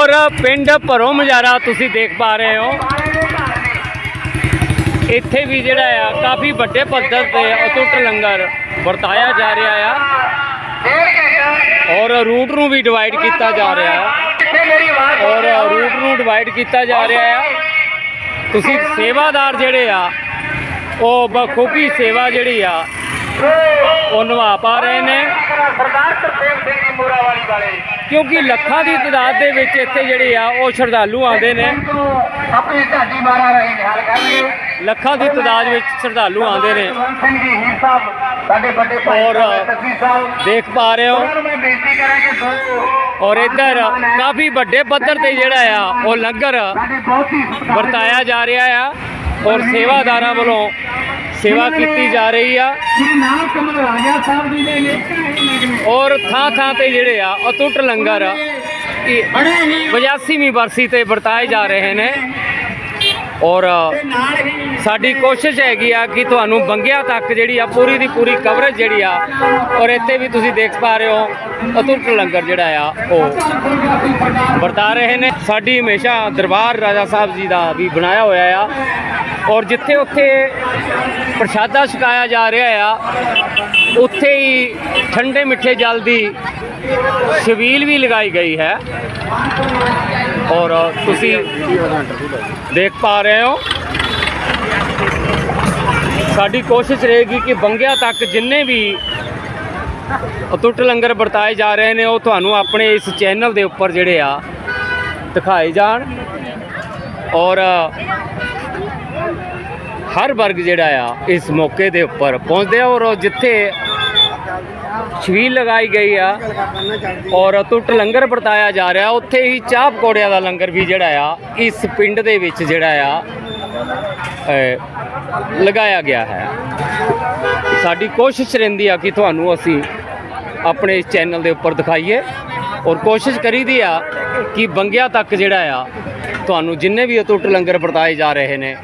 ਔਰ ਪਿੰਡ ਭਰੋ ਮਜਾਰਾ ਤੁਸੀਂ ਦੇਖ ਪਾ ਰਹੇ ਹੋ। ਇੱਥੇ ਵੀ ਜਿਹੜਾ ਆ, ਕਾਫੀ ਵੱਡੇ ਪੱਧਰ ਤੇ ਅਟੁੱਟ ਲੰਗਰ ਵਰਤਾਇਆ ਜਾ ਰਿਹਾ ਆ। ਔਰ ਰੂਟ ਨੂੰ ਵੀ ਡਿਵਾਈਡ ਕੀਤਾ ਜਾ ਰਿਹਾ। ਆ ਔਰ ਰੂਟ ਨੂੰ ਡਿਵਾਈਡ ਕੀਤਾ ਜਾ ਰਿਹਾ ਆ। ਤੁਸੀਂ ਸੇਵਾਦਾਰ ਜਿਹੜੇ ਆ, ਉਹ ਬਖੂਬੀ ਸੇਵਾ ਜਿਹੜੀ ਆ ਉਹ ਨਿਭਾ ਪਾ ਰਹੇ ਨੇ। ਸਰਦਾਰ ਤਰਸੇਮ ਸਿੰਘ ਜੀ ਮੂਰਾ ਵਾਲੀ। ਵਾਲੇ ਕਿਉਂਕਿ ਲੱਖਾਂ ਦੀ ਤਾਦਾਦ ਦੇ ਵਿੱਚ ਇੱਥੇ ਜਿਹੜੇ ਆ ਉਹ ਸ਼ਰਧਾਲੂ ਆਉਂਦੇ ਨੇ। ਆਪਣੀ ਢਾਡੀ ਮਾਰਾ ਰਹੇ ਨਿਹਾਲ ਕਰਨਗੇ। ਲੱਖਾਂ ਦੀ ਤਾਦਾਦ ਵਿੱਚ ਸ਼ਰਧਾਲੂ ਆਉਂਦੇ ਨੇ। ਕੁਲਵੰਤ ਸਿੰਘ ਜੀ ਹੀਰ ਸਾਹਿਬ ਸਾਡੇ ਵੱਡੇ ਭਾਈ ਔਰ ਦੇਖ ਪਾ ਰਹੇ ਹੋ। ਉਹਨਾਂ ਨੂੰ ਮੈਂ ਬੇਨਤੀ ਕਰਾਂ ਕਿ ਸੋ ਔਰ ਇੱਧਰ ਕਾਫੀ ਵੱਡੇ ਪੱਧਰ ਤੇ ਜਿਹੜਾ ਆ ਉਹ ਲੰਗਰ ਵਰਤਾਇਆ ਜਾ ਰਿਹਾ ਆ। ਔਰ ਸੇਵਾਦਾਰਾਂ ਵੱਲੋਂ ਸੇਵਾ ਕੀਤੀ ਜਾ ਰਹੀ ਆ। ਸ੍ਰੀ ਨਾਮ ਕਮਲ ਰਾਜਾ ਸਾਹਿਬ ਜੀ ਦੇ ਨੇਕਾਂ ਹੀ ਲੱਗਣੇ ਔਰ ਥਾਂ ਥਾਂ ਤੇ ਜਿਹੜੇ ਆ ਅਟੁੱਟ ਲੰਗਰ ਇਹ ਬੜੇ ਹੀ 85ਵੀਂ ਬਰਸੀ ਤੇ ਵਰਤਾਏ ਜਾ ਰਹੇ ਨੇ। ਔਰ ਸਾਡੀ ਕੋਸ਼ਿਸ਼ ਹੈਗੀ ਆ ਕਿ ਤੁਹਾਨੂੰ ਬੰਗਿਆ ਤੱਕ ਜਿਹੜੀ ਆ ਪੂਰੀ ਦੀ ਪੂਰੀ ਕਵਰੇਜ ਜਿਹੜੀ ਆ ਔਰ ਇੱਥੇ ਵੀ ਤੁਸੀਂ ਦੇਖ ਪਾ ਰਹੇ ਹੋ ਅਟੁੱਟ ਲੰਗਰ ਜਿਹੜਾ ਆ ਉਹ ਵਰਤਾ ਰਹੇ ਨੇ। ਸਾਡੀ ਹਮੇਸ਼ਾ ਦਰਬਾਰ ਰਾਜਾ ਸਾਹਿਬ ਜੀ ਦਾ ਵੀ ਬਣਾਇਆ ਹੋਇਆ ਆ। ਔਰ ਜਿੱਥੇ ਉੱਥੇ ਪ੍ਰਸ਼ਾਦਾ ਛਕਾਇਆ ਜਾ ਰਿਹਾ ਆ, ਉੱਥੇ ਹੀ ਠੰਡੇ ਮਿੱਠੇ ਜਲ ਦੀ ਛਬੀਲ ਵੀ ਲਗਾਈ ਗਈ ਹੈ। ਔਰ ਤੁਸੀਂ ਦੇਖ ਪਾ ਰਹੇ ਹੋ। ਸਾਡੀ ਕੋਸ਼ਿਸ਼ ਰਹੇਗੀ ਕਿ ਬੰਗਿਆ ਤੱਕ ਜਿੰਨੇ ਵੀ ਅਟੁੱਟ ਲੰਗਰ ਵਰਤਾਏ ਜਾ ਰਹੇ ਨੇ, ਉਹ ਤੁਹਾਨੂੰ ਆਪਣੇ ਇਸ ਚੈਨਲ ਦੇ ਉੱਪਰ ਜਿਹੜੇ ਆ ਦਿਖਾਏ ਜਾਣ। ਔਰ ਹਰ ਵਰਗ ਜਿਹੜਾ ਆ, ਇਸ ਮੌਕੇ ਦੇ ਉੱਪਰ ਪਹੁੰਚਦੇ ਆ ਔਰ ਜਿੱਥੇ ਛਵੀਲ ਲਗਾਈ ਗਈ ਆ ਔਰ ਟੁੱਟ ਲੰਗਰ ਵਰਤਾਇਆ ਜਾ ਰਿਹਾ, ਉੱਥੇ ਹੀ ਚਾਹ ਪਕੌੜਿਆਂ ਦਾ ਲੰਗਰ ਵੀ ਜਿਹੜਾ ਆ, ਇਸ ਪਿੰਡ ਦੇ ਵਿੱਚ ਜਿਹੜਾ ਆ ਲਗਾਇਆ ਗਿਆ ਹੈ। ਸਾਡੀ ਕੋਸ਼ਿਸ਼ ਰਹਿੰਦੀ ਆ ਕਿ ਤੁਹਾਨੂੰ ਅਸੀਂ ਆਪਣੇ ਇਸ ਚੈਨਲ ਦੇ ਉੱਪਰ ਦਿਖਾਈਏ ਔਰ ਕੋਸ਼ਿਸ਼ ਕਰੀਦੀ ਆ ਕਿ ਬੰਗਿਆ ਤੱਕ ਜਿਹੜਾ ਆ, ਤੁਹਾਨੂੰ ਜਿੰਨੇ ਵੀ ਅਟੁੱਟ ਲੰਗਰ ਵਰਤਾਏ ਜਾ ਰਹੇ ਨੇ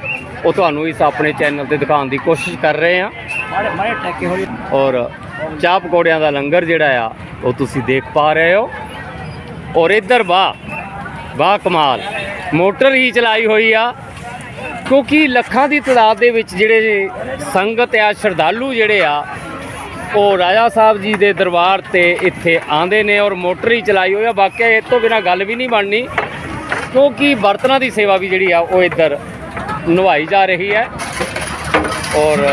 ਉਹ ਤੁਹਾਨੂੰ ਇਸ ਆਪਣੇ ਚੈਨਲ ਤੇ ਦਿਖਾਉਣ ਦੀ ਕੋਸ਼ਿਸ਼ ਕਰ ਰਹੇ ਆ ਔਰ ਚਾਹ ਪਕੌੜਿਆਂ ਦਾ ਲੰਗਰ ਜਿਹੜਾ ਆ, ਉਹ ਤੁਸੀਂ ਦੇਖ ਪਾ ਰਹੇ ਹੋ। ਔਰ ਇੱਧਰ ਵਾਹ ਵਾਹ ਕਮਾਲ। ਮੋਟਰ ਹੀ ਚਲਾਈ ਹੋਈ ਆ, ਕਿਉਂਕਿ ਲੱਖਾਂ ਦੀ ਤਾਦਾਦ ਦੇ ਵਿੱਚ ਜਿਹੜੇ ਸੰਗਤ ਆ, ਸ਼ਰਧਾਲੂ ਜਿਹੜੇ ਆ, ਉਹ ਰਾਜਾ ਸਾਹਿਬ ਜੀ ਦੇ ਦਰਬਾਰ ਤੇ ਇੱਥੇ ਆਂਦੇ ਨੇ ਔਰ ਮੋਟਰ ਹੀ ਚਲਾਈ ਹੋਈ ਆ। ਵਾਕਿਆ ਇਹ ਤੋਂ ਬਿਨਾ ਗੱਲ ਵੀ ਨਹੀਂ ਬਣਨੀ, ਕਿਉਂਕਿ ਬਰਤਨਾਂ ਦੀ ਸੇਵਾ ਵੀ ਜਿਹੜੀ ਆ, ਉਹ ਇੱਧਰ ਨਿਭਾਈ ਜਾ ਰਹੀ ਹੈ ਔਰ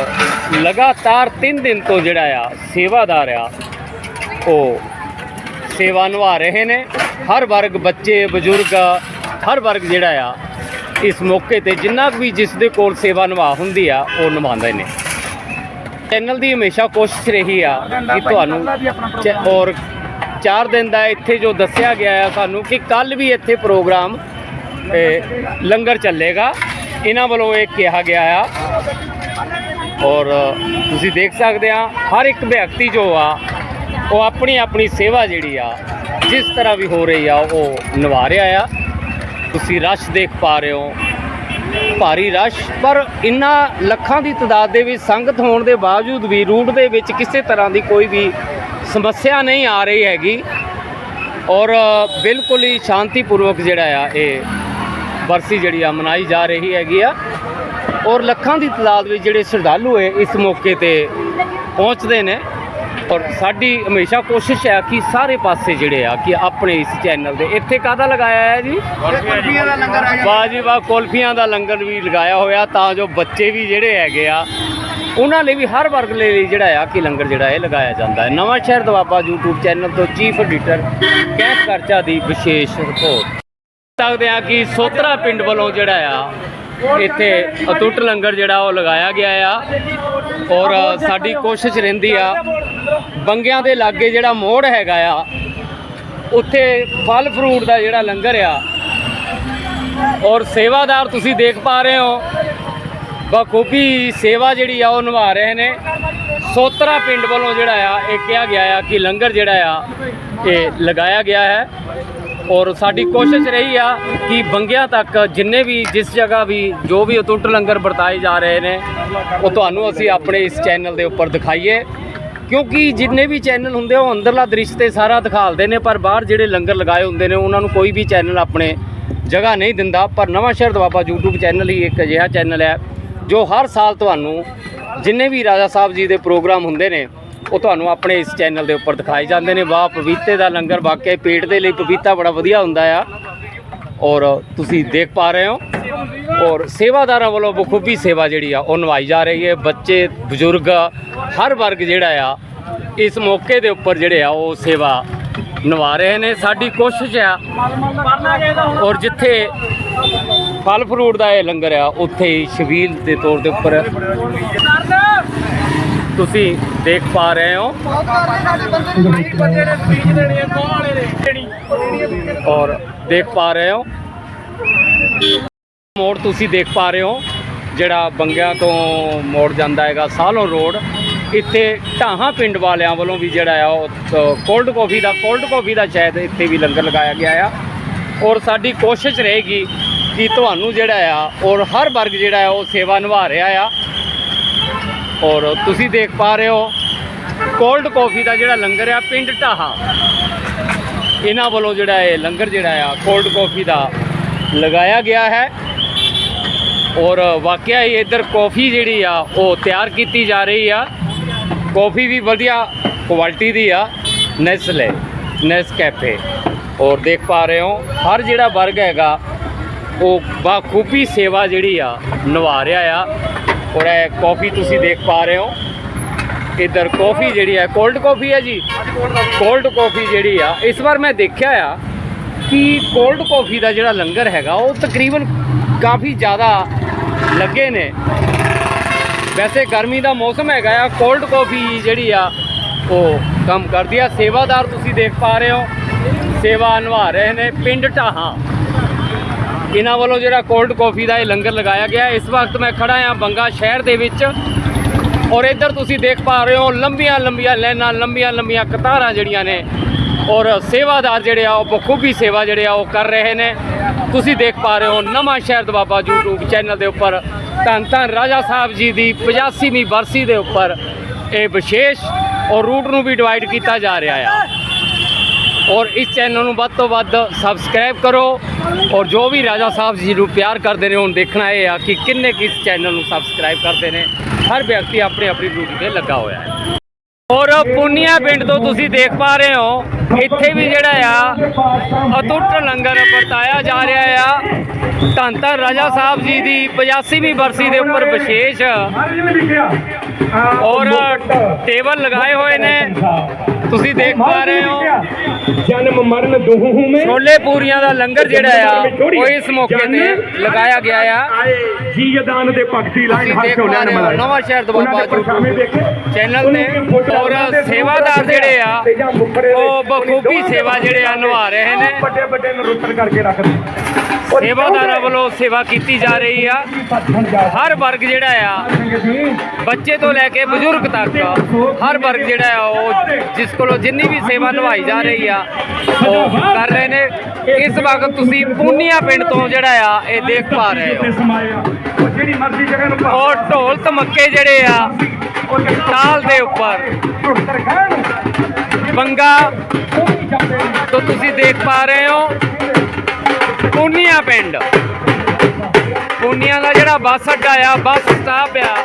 ਲਗਾਤਾਰ 3 ਦਿਨ ਤੋਂ ਜਿਹੜਾ ਆ ਸੇਵਾਦਾਰ ਆ, ਉਹ ਸੇਵਾ ਨਿਭਾ ਰਹੇ ਨੇ। ਹਰ ਵਰਗ ਬੱਚੇ, ਬਜ਼ੁਰਗ, ਹਰ ਵਰਗ ਜਿਹੜਾ ਆ, ਇਸ ਮੌਕੇ ਤੇ ਜਿੰਨਾ ਕੁ ਵੀ ਜਿਸ ਦੇ ਕੋਲ ਸੇਵਾ ਨਿਭਾ ਹੁੰਦੀ ਆ, ਉਹ ਨਿਭਾਉਂਦੇ ਨੇ। ਚੈਨਲ ਦੀ ਹਮੇਸ਼ਾ ਕੋਸ਼ਿਸ਼ ਰਹੀ ਆ ਕਿ ਤੁਹਾਨੂੰ ਔਰ 4 ਦਿਨ ਦਾ ਇੱਥੇ ਜੋ ਦੱਸਿਆ ਗਿਆ ਆ ਸਾਨੂੰ ਕਿ ਕੱਲ ਵੀ ਇੱਥੇ ਪ੍ਰੋਗਰਾਮ ਲੰਗਰ ਚੱਲੇਗਾ। ਇਹਨਾਂ ਵੱਲੋਂ ਇਹ ਕਿਹਾ ਗਿਆ ਆ। ਔਰ ਤੁਸੀਂ ਦੇਖ ਸਕਦੇ ਆ, ਹਰ ਇੱਕ ਵਿਅਕਤੀ ਜੋ ਆ, ਉਹ ਆਪਣੀ ਆਪਣੀ ਸੇਵਾ ਜਿਹੜੀ ਆ, ਜਿਸ ਤਰ੍ਹਾਂ ਵੀ ਹੋ ਰਹੀ ਆ, ਉਹ ਨਿਭਾ ਰਿਹਾ ਆ। ਤੁਸੀਂ ਰਸ਼ ਦੇਖ ਪਾ ਰਹੇ ਹੋ। ਭਾਰੀ ਰਸ਼, ਪਰ ਇੰਨਾ ਲੱਖਾਂ ਦੀ ਤਾਦਾਦ ਦੇ ਵਿੱਚ, ਸੰਗਤ ਹੋਣ ਦੇ ਬਾਵਜੂਦ ਵੀ, ਰੂਟ ਦੇ ਵਿੱਚ ਕਿਸੇ ਤਰ੍ਹਾਂ ਦੀ ਕੋਈ ਵੀ ਸਮੱਸਿਆ ਨਹੀਂ ਆ ਰਹੀ ਹੈਗੀ। ਔਰ ਬਿਲਕੁਲ ਹੀ ਸ਼ਾਂਤੀਪੂਰਵਕ ਜਿਹੜਾ ਆ, ਇਹ ਬਰਸੀ ਜਿਹੜੀ ਆ ਮਨਾਈ ਜਾ ਰਹੀ ਹੈਗੀ ਆ। ਔਰ ਲੱਖਾਂ ਦੀ ਤਾਦਾਦ ਵਿੱਚ ਜਿਹੜੇ ਸ਼ਰਧਾਲੂ ਹੈ ਇਸ ਮੌਕੇ ਤੇ ਪਹੁੰਚਦੇ ਨੇ। ਔਰ ਸਾਡੀ ਹਮੇਸ਼ਾ ਕੋਸ਼ਿਸ਼ ਹੈ ਕਿ ਸਾਰੇ ਪਾਸੇ ਜਿਹੜੇ ਆ ਕਿ ਆਪਣੇ ਇਸ ਚੈਨਲ ਦੇ। ਇੱਥੇ ਕਾਹਦਾ ਲਗਾਇਆ ਹੈ ਜੀ? ਕੁਲਫੀਆਂ ਦਾ ਲੰਗਰ ਆ ਵਾਹ ਜੀ ਵਾਹ ਕੁਲਫੀਆਂ ਦਾ ਲੰਗਰ ਵੀ ਲਗਾਇਆ ਹੋਇਆ ਤਾਂ ਜੋ ਬੱਚੇ ਵੀ ਜਿਹੜੇ ਹੈਗੇ ਆ ਉਹਨਾਂ ਲਈ ਵੀ ਹਰ ਵਰਗ ਲਈ ਜਿਹੜਾ ਆ ਕਿ ਲੰਗਰ ਜਿਹੜਾ ਇਹ ਲਗਾਇਆ ਜਾਂਦਾ ਹੈ। ਨਵਾਂ ਸ਼ਹਿਰ ਦਵਾਬਾ YouTube ਚੈਨਲ ਤੋਂ ਚੀਫ ਐਡੀਟਰ ਕੈਂਪ ਕਰਚਾ ਦੀ ਵਿਸ਼ੇਸ਼ ਰਿਪੋਰਟ। ਸਕਦੇ ਆ ਕਿ ਸੋਤਰਾ ਪਿੰਡ ਵੱਲੋਂ ਜਿਹੜਾ ਆ, ਇੱਥੇ ਅਟੁੱਟ ਲੰਗਰ ਜਿਹੜਾ ਉਹ ਲਗਾਇਆ ਗਿਆ ਆ। ਔਰ ਸਾਡੀ ਕੋਸ਼ਿਸ਼ ਰਹਿੰਦੀ ਆ, ਬੰਗਿਆਂ ਦੇ ਲਾਗੇ ਜਿਹੜਾ ਮੋੜ ਹੈਗਾ ਆ, ਉੱਥੇ ਫਲ ਫਰੂਟ ਦਾ ਜਿਹੜਾ ਲੰਗਰ ਆ। ਔਰ ਸੇਵਾਦਾਰ ਤੁਸੀਂ ਦੇਖ ਪਾ ਰਹੇ ਹੋ, ਬਖੂਬੀ ਸੇਵਾ ਜਿਹੜੀ ਆ ਉਹ ਨਿਭਾ ਰਹੇ ਨੇ। ਸੋਤਰਾ ਪਿੰਡ ਵੱਲੋਂ ਜਿਹੜਾ ਆ, ਇਹ ਕਿਹਾ ਗਿਆ ਆ ਕਿ ਲੰਗਰ ਜਿਹੜਾ ਆ, ਇਹ ਲਗਾਇਆ ਗਿਆ ਹੈ। ਔਰ ਸਾਡੀ ਕੋਸ਼ਿਸ਼ ਰਹੀ ਆ ਕਿ ਬੰਗਿਆਂ ਤੱਕ ਜਿੰਨੇ ਵੀ ਜਿਸ ਜਗ੍ਹਾ ਵੀ ਜੋ ਵੀ ਅਤੁੱਟ ਲੰਗਰ ਵਰਤਾਏ ਜਾ ਰਹੇ ਨੇ ਉਹ ਤੁਹਾਨੂੰ ਅਸੀਂ ਆਪਣੇ ਇਸ ਚੈਨਲ ਦੇ ਉੱਪਰ ਦਿਖਾਈਏ। ਕਿਉਂਕਿ ਜਿੰਨੇ ਵੀ ਚੈਨਲ ਹੁੰਦੇ ਆ, ਉਹ ਅੰਦਰਲਾ ਦ੍ਰਿਸ਼ ਤੇ ਸਾਰਾ ਦਿਖਾਲਦੇ ਨੇ ਪਰ ਬਾਹਰ ਜਿਹੜੇ ਲੰਗਰ ਲਗਾਏ ਹੁੰਦੇ ਨੇ ਉਹਨਾਂ ਨੂੰ ਕੋਈ ਵੀ ਚੈਨਲ ਆਪਣੇ ਜਗ੍ਹਾ ਨਹੀਂ ਦਿੰਦਾ। ਪਰ ਨਵਾਂ ਸ਼ਹਿਰ ਦਵਾਬਾ YouTube ਚੈਨਲ ਹੀ ਇੱਕ ਅਜਿਹਾ ਚੈਨਲ ਹੈ ਜੋ ਹਰ ਸਾਲ ਤੁਹਾਨੂੰ ਜਿੰਨੇ ਵੀ ਰਾਜਾ ਸਾਹਿਬ ਜੀ ਦੇ ਪ੍ਰੋਗਰਾਮ ਹੁੰਦੇ ਨੇ ਉਹ ਤੁਹਾਨੂੰ ਆਪਣੇ ਇਸ ਚੈਨਲ ਦੇ ਉੱਪਰ ਦਿਖਾਏ ਜਾਂਦੇ ਨੇ। ਵਾਹ ਪਪੀਤੇ ਦਾ ਲੰਗਰ ਵਾਕਿਆ ਪੇਟ ਦੇ ਲਈ ਪਪੀਤਾ ਬੜਾ ਵਧੀਆ ਹੁੰਦਾ ਆ। ਔਰ ਤੁਸੀਂ ਦੇਖ ਪਾ ਰਹੇ ਹੋ। ਔਰ ਸੇਵਾਦਾਰਾਂ ਵੱਲੋਂ ਬਖੂਬੀ ਸੇਵਾ ਜਿਹੜੀ ਆ, ਉਹ ਨਿਭਾਈ ਜਾ ਰਹੀ ਹੈ। ਬੱਚੇ, ਬਜ਼ੁਰਗ, ਹਰ ਵਰਗ ਜਿਹੜਾ ਆ, ਇਸ ਮੌਕੇ ਦੇ ਉੱਪਰ ਜਿਹੜੇ ਆ, ਉਹ ਸੇਵਾ ਨਿਭਾ ਰਹੇ ਨੇ। ਸਾਡੀ ਕੋਸ਼ਿਸ਼ ਆ, ਔਰ ਜਿੱਥੇ ਫਲ ਫਰੂਟ ਦਾ ਇਹ ਲੰਗਰ ਆ, ਉੱਥੇ ਹੀ ਸ਼ਬੀਲ ਦੇ ਤੌਰ ਦੇ ਉੱਪਰ ਤੁਸੀਂ ਦੇਖ ਪਾ ਰਹੇ ਹੋ। ਔਰ ਦੇਖ ਪਾ ਰਹੇ ਹੋ। ਮੋੜ ਤੁਸੀਂ ਦੇਖ ਪਾ ਰਹੇ ਹੋ, ਜਿਹੜਾ ਬੰਗਿਆਂ ਤੋਂ ਮੋੜ ਜਾਂਦਾ ਹੈਗਾ ਸਾਲੋਂ ਰੋਡ। ਇੱਥੇ ਢਾਹਾਂ ਪਿੰਡ ਵਾਲਿਆਂ ਵੱਲੋਂ ਵੀ ਜਿਹੜਾ ਆ, ਉਹ ਕੋਲਡ ਕਾਫੀ ਦਾ ਕੋਲਡ ਕਾਫੀ ਦਾ ਸ਼ਾਇਦ ਇੱਥੇ ਵੀ ਲੰਗਰ ਲਗਾਇਆ ਗਿਆ ਆ। ਔਰ ਸਾਡੀ ਕੋਸ਼ਿਸ਼ ਰਹੇਗੀ ਕਿ ਤੁਹਾਨੂੰ ਜਿਹੜਾ ਆ, ਔਰ ਹਰ ਵਰਗ ਜਿਹੜਾ ਆ, ਉਹ ਸੇਵਾ ਨਿਭਾ ਰਿਹਾ ਆ। ਔਰ ਤੁਸੀਂ ਦੇਖ ਪਾ ਰਹੇ ਹੋ ਕੋਲਡ ਕਾਫੀ ਦਾ ਜਿਹੜਾ ਲੰਗਰ ਆ, ਪਿੰਡ ਢਾਹਾਂ। ਇਹਨਾਂ ਵੱਲੋਂ ਜਿਹੜਾ ਇਹ ਲੰਗਰ ਜਿਹੜਾ ਆ ਕੋਲਡ ਕਾਫੀ ਦਾ ਲਗਾਇਆ ਗਿਆ ਹੈ। ਔਰ ਵਾਕਿਆ ਹੀ ਇੱਧਰ ਕਾਫੀ ਜਿਹੜੀ ਆ, ਉਹ ਤਿਆਰ ਕੀਤੀ ਜਾ ਰਹੀ ਆ। ਕਾਫੀ ਵੀ ਵਧੀਆ ਕੁਆਲਿਟੀ ਦੀ ਆ ਨੈਸਲੇ ਨੈਸਕੈਫੇ ਔਰ ਦੇਖ ਪਾ ਰਹੇ ਹੋ, ਹਰ ਜਿਹੜਾ ਵਰਗ ਹੈਗਾ, ਉਹ ਬਾਖੂਬੀ ਸੇਵਾ ਜਿਹੜੀ ਆ, ਨਿਭਾ ਰਿਹਾ ਆ। ਔਰ ਇਹ ਕਾਫੀ ਤੁਸੀਂ ਦੇਖ ਪਾ ਰਹੇ ਹੋ। ਇੱਧਰ ਕਾਫੀ ਜਿਹੜੀ ਹੈ ਕੋਲਡ ਕਾਫੀ ਹੈ ਜੀ? ਕੋਲਡ ਕਾਫੀ ਜਿਹੜੀ ਆ, ਇਸ ਵਾਰ ਮੈਂ ਦੇਖਿਆ ਆ ਕਿ ਕੋਲਡ ਕਾਫੀ ਦਾ ਜਿਹੜਾ ਲੰਗਰ ਹੈਗਾ, ਉਹ ਤਕਰੀਬਨ ਕਾਫੀ ਜ਼ਿਆਦਾ ਲੱਗੇ ਨੇ। ਵੈਸੇ ਗਰਮੀ ਦਾ ਮੌਸਮ ਹੈਗਾ ਆ ਕੋਲਡ ਕਾਫੀ ਜਿਹੜੀ ਆ, ਉਹ ਕੰਮ ਕਰਦੀ ਆ। ਸੇਵਾਦਾਰ ਤੁਸੀਂ ਦੇਖ ਪਾ ਰਹੇ ਹੋ। ਸੇਵਾ ਨਿਭਾ ਰਹੇ ਨੇ ਪਿੰਡ ਢਾਹਾਂ। ਇਹਨਾਂ ਵੱਲੋਂ ਜਿਹੜਾ ਕੋਲਡ ਕਾਫੀ ਦਾ ਇਹ ਲੰਗਰ ਲਗਾਇਆ ਗਿਆ। ਇਸ ਵਕਤ ਮੈਂ ਖੜਾ ਆ ਬੰਗਾ ਸ਼ਹਿਰ ਦੇ ਵਿੱਚ ਔਰ ਇੱਧਰ ਤੁਸੀਂ ਦੇਖ ਪਾ ਰਹੇ ਹੋ ਲੰਬੀਆਂ ਲੰਬੀਆਂ ਲਾਈਨਾਂ, ਲੰਬੀਆਂ ਲੰਬੀਆਂ ਕਤਾਰਾਂ ਜਿਹੜੀਆਂ ਨੇ ਔਰ ਸੇਵਾਦਾਰ ਜਿਹੜੇ ਆ, ਉਹ ਬਖੂਬੀ ਸੇਵਾ ਜਿਹੜੇ ਆ, ਉਹ ਕਰ ਰਹੇ ਨੇ। ਤੁਸੀਂ ਦੇਖ ਪਾ ਰਹੇ ਹੋ ਨਵਾਂ ਸ਼ਹਿਰ ਦਵਾਬਾ YouTube ਚੈਨਲ ਦੇ ਉੱਪਰ। ਧੰਨ ਧੰਨ ਰਾਜਾ ਸਾਹਿਬ ਜੀ ਦੀ 85ਵੀਂ ਬਰਸੀ ਦੇ ਉੱਪਰ ਇਹ ਵਿਸ਼ੇਸ਼ ਔਰ ਰੂਟ ਨੂੰ ਵੀ ਡਿਵਾਈਡ ਕੀਤਾ ਜਾ ਰਿਹਾ ਆ। ਔਰ ਇਸ ਚੈਨਲ ਨੂੰ ਵੱਧ ਤੋਂ ਵੱਧ ਸਬਸਕ੍ਰਾਈਬ ਕਰੋ ਔਰ ਜੋ ਵੀ ਰਾਜਾ ਸਾਹਿਬ ਜੀ ਨੂੰ ਪਿਆਰ ਕਰਦੇ ਨੇ ਹੁਣ ਦੇਖਣਾ ਇਹ ਆ ਕਿ ਕਿੰਨੇ ਕਿਸ ਚੈਨਲ ਨੂੰ ਸਬਸਕ੍ਰਾਈਬ ਕਰਦੇ ਨੇ। ਹਰ ਵਿਅਕਤੀ ਆਪਣੀ ਆਪਣੀ ਡਿਊਟੀ ਤੇ ਲੱਗਾ ਹੋਇਆ ਹੈ। ਔਰ ਪੁੰਨੀਆ ਪਿੰਡ ਤੋਂ ਤੁਸੀਂ ਦੇਖ ਪਾ ਰਹੇ ਹੋ ਇੱਥੇ ਵੀ ਜਿਹੜਾ ਆ ਅਟੁੱਟ ਲੰਗਰ ਵਰਤਾਇਆ ਜਾ ਰਿਹਾ ਆ। ਧੰਨ ਧੰਨ ਰਾਜਾ ਸਾਹਿਬ ਜੀ ਦੀ 85ਵੀਂ ਬਰਸੀ ਦੇ ਉੱਪਰ ਵਿਸ਼ੇਸ਼ ਔਰ ਟੇਬਲ ਲਗਾਏ ਹੋਏ ਨੇ। ਤੁਸੀਂ ਦੇਖ ਪਾ ਰਹੇ ਹੋ। ਜਨਮ ਮਰਨ ਦੋਹੂ ਮੈਂ। ਛੋਲੇ ਪੂਰੀਆਂ ਦਾ ਲੰਗਰ ਜਿਹੜਾ ਆ ਉਹ ਇਸ ਮੌਕੇ ਤੇ ਲਗਾਇਆ ਗਿਆ ਆ। ਜੀ ਯਦਾਨ ਦੇ ਭਗਤੀ ਲਾਈਨ ਹਰ ਰਹੇ ਨੇ ਹੋ ਮਨਾਇਆ ਨਵਾਂ ਸ਼ਹਿਰ ਉਹਨਾਂ ਦਵਾਬਾ ਦੇ ਪਰਛਾਵੇਂ ਦੇਖੇ। ਚੈਨਲ ਤੇ ਔਰ ਸੇਵਾਦਾਰ ਜਿਹੜੇ ਆ ਉਹ ਬਖੂਬੀ ਸੇਵਾ ਜਿਹੜੇ ਆ ਨਿਭਾ ਰਹੇ ਨੇ। ਵੱਡੇ ਵੱਡੇ ਨਰੁੱਤਰ ਕਰਕੇ ਰੱਖਦੇ ਸੇਵਾਦਾਰਾਂ ਵੱਲੋਂ ਸੇਵਾ ਕੀਤੀ ਜਾ ਰਹੀ ਆ। ਹਰ ਵਰਗ ਜਿਹੜਾ ਆ ਬੱਚੇ ਤੋਂ ਲੈ ਕੇ ਬਜ਼ੁਰਗ ਤੱਕ ਹਰ ਵਰਗ ਜਿਹੜਾ ਆ ਉਹ ਜਿਸ ਕੋਲੋਂ ਜਿੰਨੀ ਵੀ ਸੇਵਾ ਨਿਭਾਈ ਜਾ ਰਹੀ ਆ ਉਹ ਕਰ ਰਹੇ ਨੇ। ਇਸ ਵਕਤ ਤੁਸੀਂ ਪੂਨੀਆ ਪਿੰਡ ਤੋਂ ਜਿਹੜਾ ਆ ਇਹ ਦੇਖ ਪਾ ਰਹੇ ਹੋ। ਜਿਹੜੀ ਮਰਜ਼ੀ ਜਗ੍ਹਾ ਨੂੰ ਔਰ ਢੋਲ ਧਮੱਕੇ ਜਿਹੜੇ ਆ ਤਾਲ ਦੇ ਉੱਪਰ। ਬੰਗਾ ਤੋਂ ਤੁਸੀਂ ਦੇਖ ਪਾ ਰਹੇ ਹੋ ਪੂਨੀਆ ਪਿੰਡ। ਪੂਨੀਆ ਦਾ ਜਿਹੜਾ ਬੱਸ ਅੱਡਾ ਆ, ਬੱਸ ਸਟਾਪ ਆ,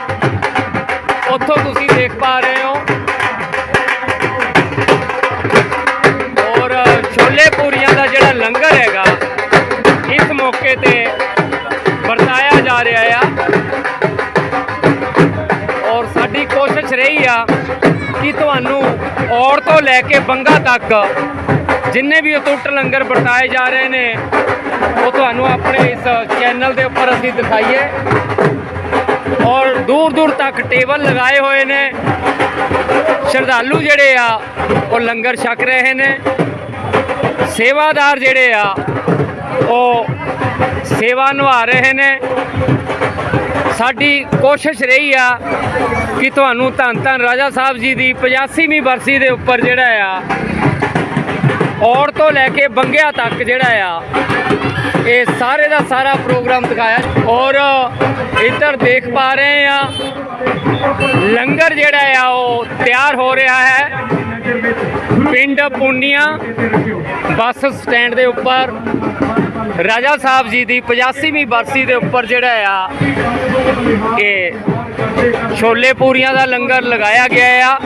ਉੱਥੋਂ ਤੁਸੀਂ ਦੇਖ ਪਾ ਰਹੇ ਹੋ। ਔਰ ਛੋਲੇ ਪੂਰੀਆਂ ਦਾ ਜਿਹੜਾ ਲੰਗਰ ਹੈਗਾ, ਇਸ ਮੌਕੇ ਤੇ ਵਰਤਾਇਆ ਜਾ ਰਿਹਾ ਆ। ਔਰ ਸਾਡੀ ਕੋਸ਼ਿਸ਼ ਰਹੀ ਆ ਕਿ ਤੁਹਾਨੂੰ ਔਰ ਤੋਂ ਲੈ ਕੇ ਬੰਗਾ ਤੱਕ ਜਿੰਨੇ ਵੀ ਅਟੁੱਟ ਲੰਗਰ ਵਰਤਾਏ ਜਾ ਰਹੇ ਨੇ, ਉਹ ਤੁਹਾਨੂੰ ਆਪਣੇ ਇਸ ਚੈਨਲ ਦੇ ਉੱਪਰ ਅਸੀਂ ਦਿਖਾਈਏ। ਔਰ ਦੂਰ ਦੂਰ ਤੱਕ ਟੇਬਲ ਲਗਾਏ ਹੋਏ ਨੇ। ਸ਼ਰਧਾਲੂ ਜਿਹੜੇ ਆ, ਉਹ ਲੰਗਰ ਛਕ ਰਹੇ ਨੇ। ਸੇਵਾਦਾਰ ਜਿਹੜੇ ਆ, ਉਹ ਸੇਵਾ ਨਿਭਾ ਰਹੇ ਨੇ। ਸਾਡੀ ਕੋਸ਼ਿਸ਼ ਰਹੀ ਆ ਕਿ ਤੁਹਾਨੂੰ ਧੰਨ ਧੰਨ ਰਾਜਾ ਸਾਹਿਬ ਜੀ ਦੀ 85ਵੀਂ ਬਰਸੀ ਦੇ ਉੱਪਰ ਜਿਹੜਾ ਆ ਔਰ ਤੋਂ ਲੈ ਕੇ ਬੰਗਿਆ ਤੱਕ ਜਿਹੜਾ ਆ, ਇਹ ਸਾਰੇ ਦਾ ਸਾਰਾ ਪ੍ਰੋਗਰਾਮ ਦਿਖਾਇਆ। ਔਰ ਇੱਧਰ ਦੇਖ ਪਾ ਰਹੇ ਆ, ਲੰਗਰ ਜਿਹੜਾ ਆ, ਉਹ ਤਿਆਰ ਹੋ ਰਿਹਾ ਹੈ। ਪਿੰਡ ਪੁੰਨੀਆਂ ਬੱਸ ਸਟੈਂਡ ਦੇ ਉੱਪਰ। ਰਾਜਾ ਸਾਹਿਬ ਜੀ ਦੀ 85ਵੀਂ ਬਰਸੀ ਦੇ ਉੱਪਰ ਜਿਹੜਾ ਆ ਇਹ ਛੋਲੇ ਪੂਰੀਆਂ ਦਾ ਲੰਗਰ ਲਗਾਇਆ ਗਿਆ ਆ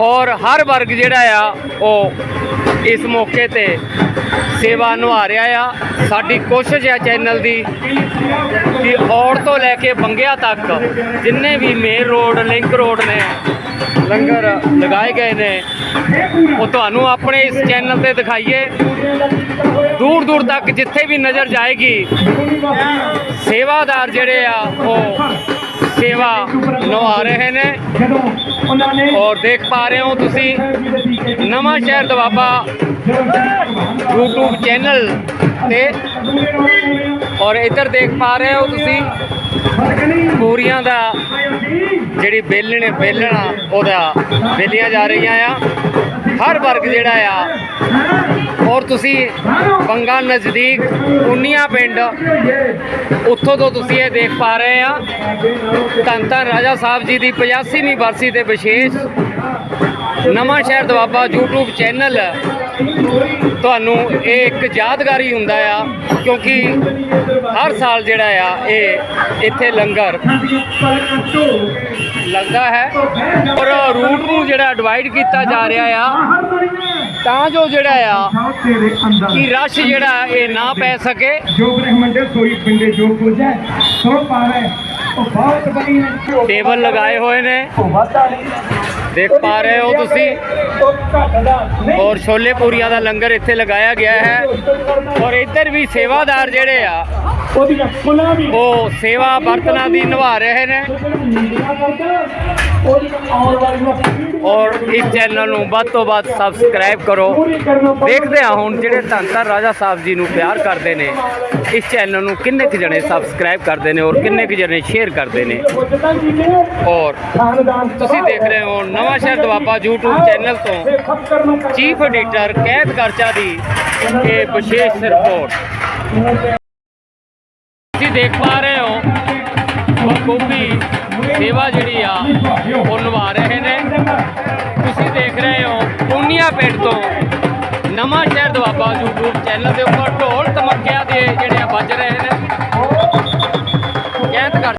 ਔਰ ਹਰ ਵਰਗ ਜਿਹੜਾ ਆ ਉਹ ਇਸ ਮੌਕੇ ਤੇ ਸੇਵਾ ਨਿਭਾ ਰਿਹਾ ਆ। ਸਾਡੀ ਕੋਸ਼ਿਸ਼ ਹੈ ਚੈਨਲ ਦੀ ਕਿ ਔੜ ਤੋਂ ਲੈ ਕੇ ਬੰਗਿਆ ਤੱਕ ਜਿੰਨੇ ਵੀ ਮੇਨ ਰੋਡ ਲਿੰਕ ਰੋਡ ਨੇ ਲੰਗਰ ਲਗਾਏ ਗਏ ਨੇ। ਉਹ ਤੁਹਾਨੂੰ ਆਪਣੇ ਇਸ ਚੈਨਲ ਤੇ ਦਿਖਾਈਏ। ਦੂਰ ਦੂਰ ਤੱਕ ਜਿੱਥੇ ਵੀ ਨਜ਼ਰ ਜਾਏਗੀ, ਸੇਵਾਦਾਰ ਜਿਹੜੇ ਆ, ਉਹ ਸੇਵਾ ਨਿਭਾ ਰਹੇ ਨੇ। ਔਰ ਦੇਖ ਪਾ ਰਹੇ ਹੋ ਤੁਸੀਂ ਨਵਾਂ ਸ਼ਹਿਰ ਦਵਾਬਾ YouTube ਚੈਨਲ ਤੇ। ਔਰ ਇੱਧਰ ਦੇਖ ਪਾ ਰਹੇ ਹੋ ਤੁਸੀਂ ਪੂਰੀਆਂ ਦਾ ਜਿਹੜੀ ਬੇਲਣ ਬੇਲਣਾ ਉਹਦਾ ਬੇਲੀਆਂ ਜਾ ਰਹੀਆਂ ਆ। ਹਰ ਵਰਗ ਜਿਹੜਾ ਆ, ਔਰ ਤੁਸੀਂ ਬੰਗਾ ਨਜ਼ਦੀਕ ਪੁੰਨੀਆ ਪਿੰਡ ਉੱਥੋਂ ਤੋਂ ਤੁਸੀਂ ਇਹ ਦੇਖ ਪਾ ਰਹੇ ਆ। ਧੰਨ ਧੰਨ ਰਾਜਾ ਸਾਹਿਬ ਜੀ ਦੀ 85ਵੀਂ ਬਰਸੀ ਤੇ ਵਿਸ਼ੇਸ਼ ਨਵਾਂ ਸ਼ਹਿਰ ਦਵਾਬਾ YouTube ਚੈਨਲ ਤੁਹਾਨੂੰ ਇਹ ਇੱਕ ਯਾਦਗਾਰੀ ਹੁੰਦਾ ਆ ਕਿਉਂਕਿ ਹਰ ਸਾਲ ਜਿਹੜਾ ਆ ਇਹ ਇੱਥੇ ਲੰਗਰ ਲੱਗਦਾ ਹੈ। ਔਰ ਰੂਟ ਨੂੰ ਜਿਹੜਾ ਡਿਵਾਈਡ ਕੀਤਾ ਜਾ ਰਿਹਾ ਆ ਤਾਂ ਜੋ ਜਿਹੜਾ ਆ ਕਿ ਰਸ਼ ਜਿਹੜਾ ਇਹ ਨਾ ਪੈ ਸਕੇ। ਜੋ ਬ੍ਰਹਮੰਡ ਸੋਈ ਪਿੰਡੇ ਜੋ ਪੂਜੈ ਸੋ ਪਾਵੇ ਉਹ ਬਹੁਤ ਬੜੀ ਹੈ ਟੇਬਲ ਲਗਾਏ ਹੋਏ ਨੇ। ਉਹ ਵਾਦਾ ਨਹੀਂ ਦੇਖ ਪਾ ਰਹੇ ਹੋ ਤੁਸੀਂ। ਔਰ ਛੋਲੇ ਪੂਰੀਆਂ ਦਾ ਲੰਗਰ ਇੱਥੇ ਲਗਾਇਆ ਗਿਆ ਹੈ। ਔਰ ਇੱਧਰ ਵੀ ਸੇਵਾਦਾਰ ਜਿਹੜੇ ਆ ਉਹ ਸੇਵਾ ਬਰਤਨਾਂ ਦੀ ਨਿਭਾ ਰਹੇ ਨੇ। ਔਰ ਇਸ ਚੈਨਲ ਨੂੰ ਵੱਧ ਤੋਂ ਵੱਧ ਸਬਸਕ੍ਰਾਈਬ ਕਰੋ। ਦੇਖਦੇ ਹਾਂ ਹੁਣ ਜਿਹੜੇ ਧੰਨ ਧੰਨ ਰਾਜਾ ਸਾਹਿਬ ਜੀ ਨੂੰ ਪਿਆਰ ਕਰਦੇ ਨੇ ਇਸ ਚੈਨਲ ਨੂੰ ਕਿੰਨੇ ਕੁ ਜਣੇ ਸਬਸਕ੍ਰਾਈਬ ਕਰਦੇ ਨੇ ਔਰ ਕਿੰਨੇ ਕੁ ਜਣੇ ਸ਼ੇਅਰ ਕਰਦੇ ਨੇ। ਔਰ ਤੁਸੀਂ ਦੇਖ ਰਹੇ ਹੋ ਨਵਾਂ ਸ਼ਹਿਰ ਦਵਾਬਾ YouTube ਚੈਨਲ ਤੋਂ ਚੀਫ ਐਡੀਟਰ ਕੈਦ ਕਰਚਾ ਦੀ ਇਹ ਵਿਸ਼ੇਸ਼ ਰਿਪੋਰਟ ਤੁਸੀਂ ਦੇਖ ਪਾ ਰਹੇ ਹੋ ਬਖੂਬੀ ਸੇਵਾ ਜਿਹੜੀ ਆ, ਉਹ ਨਿਭਾ ਰਹੇ ਨੇ। ਤੁਸੀਂ ਦੇਖ ਰਹੇ ਹੋ, ਪੁੰਨੀਆ ਪਿੰਡ ਤੋਂ ਨਵਾਂ ਸ਼ਹਿਰ ਦੁਆਬਾ YouTube ਚੈਨਲ ਦੇ ਉੱਪਰ ਢੋਲ ਧਮਕਿਆਂ ਦੇ ਜਿਹੜੇ ਆ ਵੱਜ ਰਹੇ ਨੇ। ਕੈਦ ਕਰ